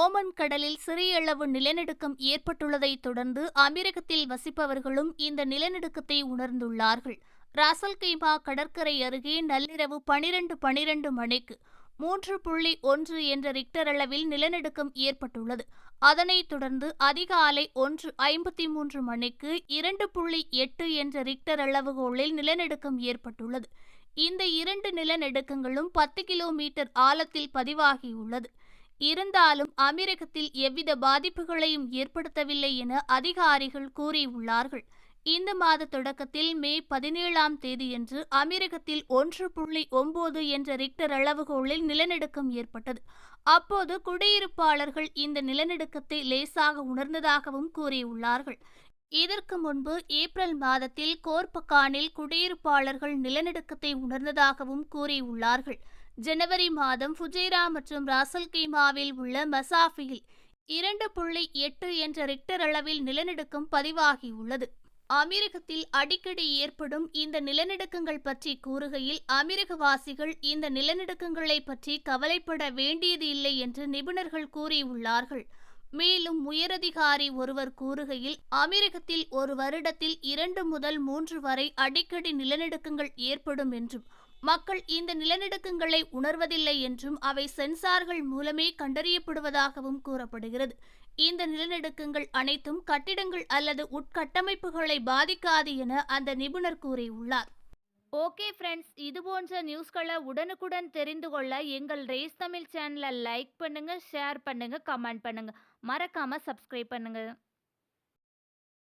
Oman கடலில் சிறிய அளவு நிலநடுக்கம் ஏற்பட்டுள்ளதை தொடர்ந்து அமெரிக்கத்தில் வசிப்பவர்களும் இந்த நிலநடுக்கத்தை உணர்ந்துள்ளார்கள். ராசல் கைமா கடற்கரை அருகே நள்ளிரவு பனிரெண்டு பனிரெண்டு மணிக்கு மூன்று புள்ளி ஒன்று என்ற ரிக்டர் அளவில் நிலநடுக்கம் ஏற்பட்டுள்ளது. அதனைத் தொடர்ந்து அதிகாலை ஒன்று ஐம்பத்தி மூன்று மணிக்கு இரண்டு புள்ளி எட்டு என்ற ரிக்டர் அளவுகோலில் நிலநடுக்கம் ஏற்பட்டுள்ளது. இந்த இரண்டு நிலநடுக்கங்களும் பத்து கிலோமீட்டர் ஆழத்தில் பதிவாகியுள்ளது. இருந்தாலும் அமீரகத்தில் எவ்வித பாதிப்புகளையும் ஏற்படுத்தவில்லை என அதிகாரிகள் கூறியுள்ளார்கள். இந்த மாத தொடக்கத்தில் மே பதினேழாம் தேதியன்று அமெரிக்கத்தில் ஒன்று புள்ளி ஒன்பது என்ற ரிக்டர் அளவுகோலில் நிலநடுக்கம் ஏற்பட்டது. அப்போது குடியிருப்பாளர்கள் இந்த நிலநடுக்கத்தை லேசாக உணர்ந்ததாகவும் கூறியுள்ளார்கள். இதற்கு முன்பு ஏப்ரல் மாதத்தில் கோர்பக்கானில் குடியிருப்பாளர்கள் நிலநடுக்கத்தை உணர்ந்ததாகவும் கூறியுள்ளார்கள். ஜனவரி மாதம் ஃபுஜேரா மற்றும் ராசல்கீமாவில் உள்ள மசாஃபியில் இரண்டு புள்ளி எட்டு என்ற ரிக்டர் அளவில் நிலநடுக்கம் பதிவாகியுள்ளது. அமெரிக்கத்தில் அடிக்கடி ஏற்படும் இந்த நிலநடுக்கங்கள் பற்றி கூறுகையில் அமெரிக்கவாசிகள் இந்த நிலநடுக்கங்களை பற்றி கவலைப்பட வேண்டியது இல்லை என்று நிபுணர்கள் கூறியுள்ளார்கள். மேலும் உயரதிகாரி ஒருவர் கூறுகையில் அமெரிக்கத்தில் ஒரு வருடத்தில் இரண்டு முதல் மூன்று வரை அடிக்கடி நிலநடுக்கங்கள் ஏற்படும் என்றும் மக்கள் இந்த நிலநடுக்கங்களை உணர்வதில்லை என்றும் அவை சென்சார்கள் மூலமே கண்டறியப்படுவதாகவும் கூறப்படுகிறது. இந்த நிலநடுக்கங்கள் அனைத்தும் கட்டிடங்கள் அல்லது உட்கட்டமைப்புகளை பாதிக்காது என அந்த நிபுணர் கூறியுள்ளார். ஓகே ஃப்ரெண்ட்ஸ் இது போன்ற நியூஸ்களை உடனுக்குடன் தெரிந்து கொள்ள எங்கள் ரேஸ் தமிழ் சேனலை லைக் பண்ணுங்கள் ஷேர் பண்ணுங்கள் கமெண்ட் பண்ணுங்கள் மறக்காமல் சப்ஸ்கிரைப் பண்ணுங்கள்